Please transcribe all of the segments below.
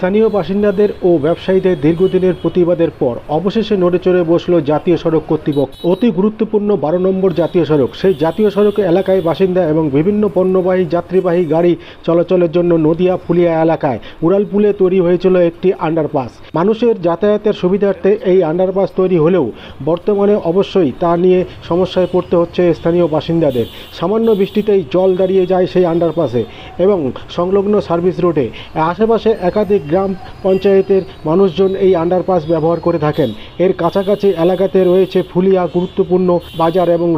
স্থানীয় বাসিন্দাদের ও ব্যবসায়ীদের দীর্ঘদিনের প্রতিবাদের পর অবশেষে নড়ে চড়ে বসল জাতীয় সড়ক কর্তৃপক্ষ। অতি গুরুত্বপূর্ণ বারো নম্বর জাতীয় সড়ক। সেই জাতীয় সড়ক এলাকায় বাসিন্দা এবং বিভিন্ন পণ্যবাহী যাত্রীবাহী গাড়ি চলাচলের জন্য নদিয়া ফুলিয়া এলাকায় উড়ালপুলে তৈরি হয়েছিল একটি আন্ডারপাস। মানুষের যাতায়াতের সুবিধার্থে এই আন্ডারপাস তৈরি হলেও বর্তমানে অবশ্যই তা নিয়ে সমস্যায় পড়তে হচ্ছে স্থানীয় বাসিন্দাদের। সামান্য বৃষ্টিতেই জল দাঁড়িয়ে যায় সেই আন্ডারপাসে এবং সংলগ্ন সার্ভিস রোডে। আশেপাশে একাধিক গ্রাম পঞ্চায়েতের মানুষজন এই আন্ডারপাস ব্যবহার করে থাকেন। এর কাছাকাছি এলাকাতে রয়েছে ফুলিয়া গুরুত্বপূর্ণ বাজার এবং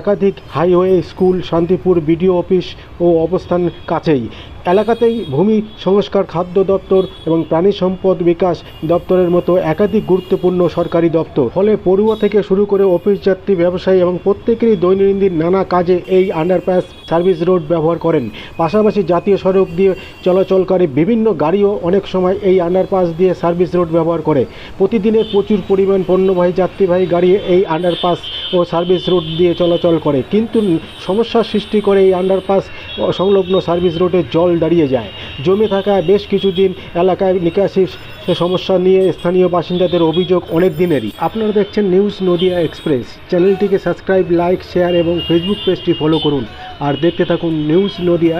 একাধিক highway school Shantipur BDO office ও অবস্থান কাছেই। এলাকাতেই ভূমি সংস্কার, খাদ্য দপ্তর এবং প্রাণী সম্পদ বিকাশ দপ্তরের মতো একাধিক গুরুত্বপূর্ণ সরকারি দপ্তর। ফলে পড়ুয়া থেকে শুরু করে অফিস যাত্রী, ব্যবসায়ী এবং প্রত্যেকেরই দৈনন্দিন নানা কাজে এই আন্ডারপাস সার্ভিস রোড ব্যবহার করেন। পাশাপাশি জাতীয় সড়ক দিয়ে চলাচলকারী বিভিন্ন গাড়িও অনেক সময় এই আন্ডারপাস দিয়ে সার্ভিস রোড ব্যবহার করে। প্রতিদিনের প্রচুর পরিমাণ পণ্যবাহী যাত্রীবাহী গাড়ি এই আন্ডারপাস ও সার্ভিস রোড দিয়ে চলাচল করে। কিন্তু সমস্যার সৃষ্টি করে এই আন্ডারপাস সংলগ্ন সার্ভিস রোডে জল দাঁড়িয়ে যায়। জমে থাকা বেশ কিছুদিন এলাকায় নিকাশি সমস্যা নিয়ে স্থানীয় বাসিন্দাদের অভিযোগ অনেক দিনেরই। আপনারা দেখছেন নিউজ নদিয়া এক্সপ্রেস। চ্যানেলটিকে সাবস্ক্রাইব, লাইক, শেয়ার এবং ফেসবুক পেজটি ফলো করুন। আর দেখতে থাকুন নিউজ নদিয়া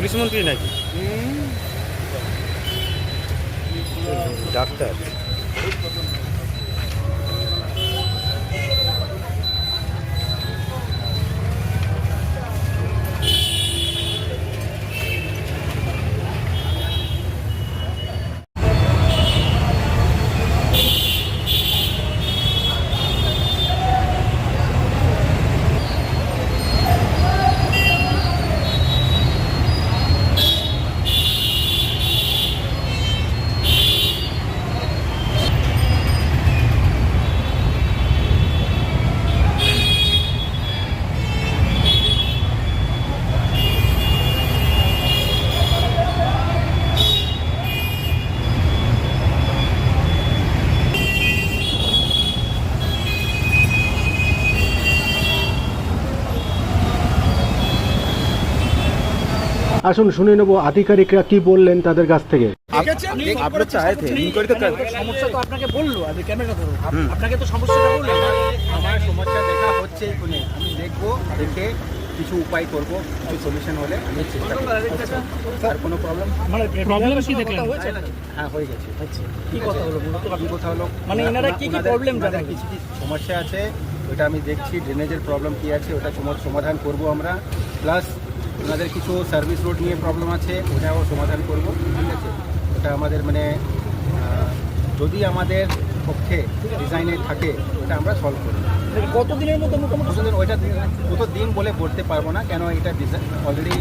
পুলিশ মন্ত্রী নাকি? ডাক্তার। আসুন শুনে নেব আধিকারিকরা কি বললেন তাদের কাছ থেকে। সমস্যা বলল আমার সমস্যা দেখা হচ্ছে আমি দেখব কিছু উপায় সলিউশন হলে কোনো প্রবলেম হ্যাঁ হয়ে গেছে। কি কথা হলো কি প্রবলেম মানে মানে সমস্যা আছে? ওটা আমি দেখছি ড্রেনেজের প্রবলেম কি আছে ওটা সমাধান করব আমরা। প্লাস ওনাদের কিছু সার্ভিস রোড নিয়ে প্রবলেম আছে ওটাও সমাধান করব ঠিক আছে? ওটা আমাদের মানে যদি আমাদের পক্ষে ডিজাইনে থাকে ওটা আমরা সলভ করব। কতদিনের মধ্যে মোটামুটি কতদিন ওইটা কত দিন বলে বলতে পারব না কেন এটা অলরেডি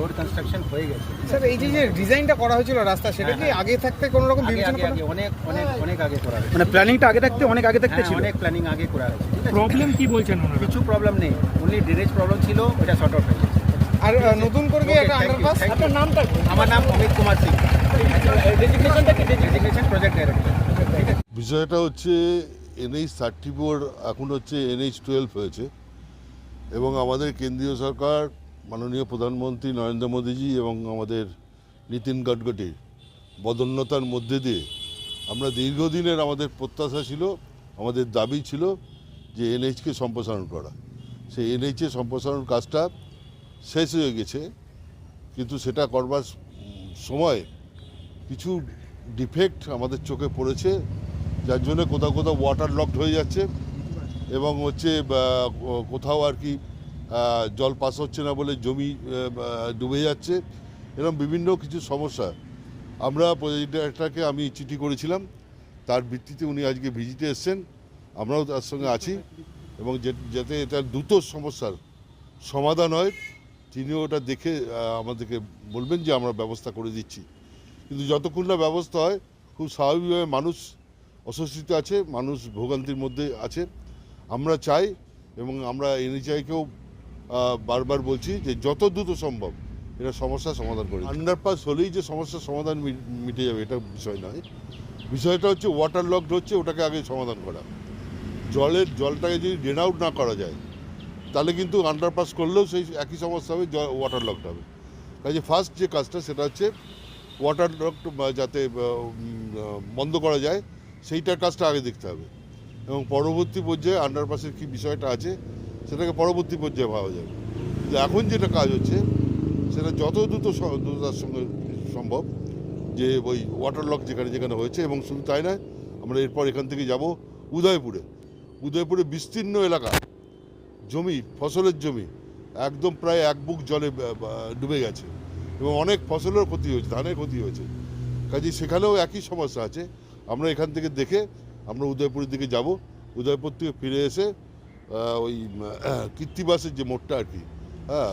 রোড কনস্ট্রাকশন হয়ে গেছে। স্যার এই যে যে ডিজাইনটা করা হয়েছিল রাস্তা সেটা কি আগে থাকতে কোনো রকম বিবেচনা করা অনেক অনেক অনেক আগে করা হয়েছে। মানে প্ল্যানিংটা আগে থাকতে অনেক আগে থাকতে হ্যাঁ, ছিল? অনেক প্ল্যানিং আগে করা হয়েছে ঠিক আছে? প্রবলেম কি বলছেন ওনারা? কিছু প্রবলেম নেই অনলি ড্রেনেজ প্রবলেম ছিল ওটা শর্ট আউট হয়ে গেছে। আর নতুন করে কি একটা আন্ডারপাস আপনার নামটা আমার নাম অমিত কুমার সিং। ডেজিগনেশনটা কি? ডেজিগনেশন প্রজেক্ট ডাইরেক্টর বিষয়টা হচ্ছে এনএইচ থার্টি ফোর এখন হচ্ছে এনএইচ টুয়েলভ হয়েছে। এবং আমাদের কেন্দ্রীয় সরকার মাননীয় প্রধানমন্ত্রী নরেন্দ্র মোদীজি এবং আমাদের নীতিন গডকরি বদন্যতার মধ্যে দিয়ে আমরা দীর্ঘদিনের আমাদের প্রত্যাশা ছিল আমাদের দাবি ছিল যে এনএইচকে সম্প্রসারণ করা। সেই এনএইচের সম্প্রসারণ কাজটা শেষ হয়ে গেছে, কিন্তু সেটা করবার সময় কিছু ডিফেক্ট আমাদের চোখে পড়েছে, যার জন্য কোথাও কোথাও ওয়াটার লকড হয়ে যাচ্ছে এবং হচ্ছে কোথাও আর কি জল পাস হচ্ছে না বলে জমি ডুবে যাচ্ছে এরকম বিভিন্ন কিছু সমস্যা। আমরা প্রজেক্টটাকে আমি চিঠি করেছিলাম, তার ভিত্তিতে উনি আজকে ভিজিটে এসছেন, আমরাও তার সঙ্গে আছি এবং যাতে এটা দ্রুত সমস্যার সমাধান হয় তিনিও ওটা দেখে আমাদেরকে বলবেন যে আমরা ব্যবস্থা করে দিচ্ছি। কিন্তু যতক্ষণ না ব্যবস্থা হয়, খুব স্বাভাবিকভাবে মানুষ অস্বস্তিত আছে, মানুষ ভোগান্তির মধ্যে আছে। আমরা চাই এবং আমরা এনএচআইকেও বারবার বলছি যে যত দ্রুত সম্ভব এটা সমস্যার সমাধান করে আন্ডারপাস হলেই যে সমস্যার সমাধান মিটে যাবে, এটা বিষয় নয়। বিষয়টা হচ্ছে ওয়াটার লকড হচ্ছে, ওটাকে আগে সমাধান করা। জলের, জলটাকে যদি ড্রেন আউট না করা যায় তাহলে কিন্তু আন্ডারপাস করলেও সেই একই সমস্যা হবে ওয়াটার লকড হবে। কাজে ফার্স্ট যে কাজটা সেটা হচ্ছে ওয়াটার লকড যাতে বন্ধ করা যায়, সেইটার কাজটা আগে দেখতে হবে। এবং পরবর্তী পর্যায়ে আন্ডারপাসের কী বিষয়টা আছে, সেটাকে পরবর্তী পর্যায়ে ভাবা যাবে। কিন্তু এখন যেটা কাজ হচ্ছে, সেটা যত দ্রুত দ্রুততার সঙ্গে সম্ভব, যে ওই ওয়াটার লক যেখানে যেখানে হয়েছে, এবং শুধু তাই নয়, আমরা এরপর এখান থেকে যাব উদয়পুরে। উদয়পুরে বিস্তীর্ণ এলাকা জমি, ফসলের জমি, একদম প্রায় এক বুক জলে ডুবে গেছে এবং অনেক ফসলের ক্ষতি হয়েছে, ধানের ক্ষতি হয়েছে। কাজে সেখানেও একই সমস্যা আছে। আমরা এখান থেকে দেখে আমরা উদয়পুরের দিকে যাব। উদয়পুর থেকে ফিরে এসে ওই কীর্তিবাসের যে মোড়টা আর কি হ্যাঁ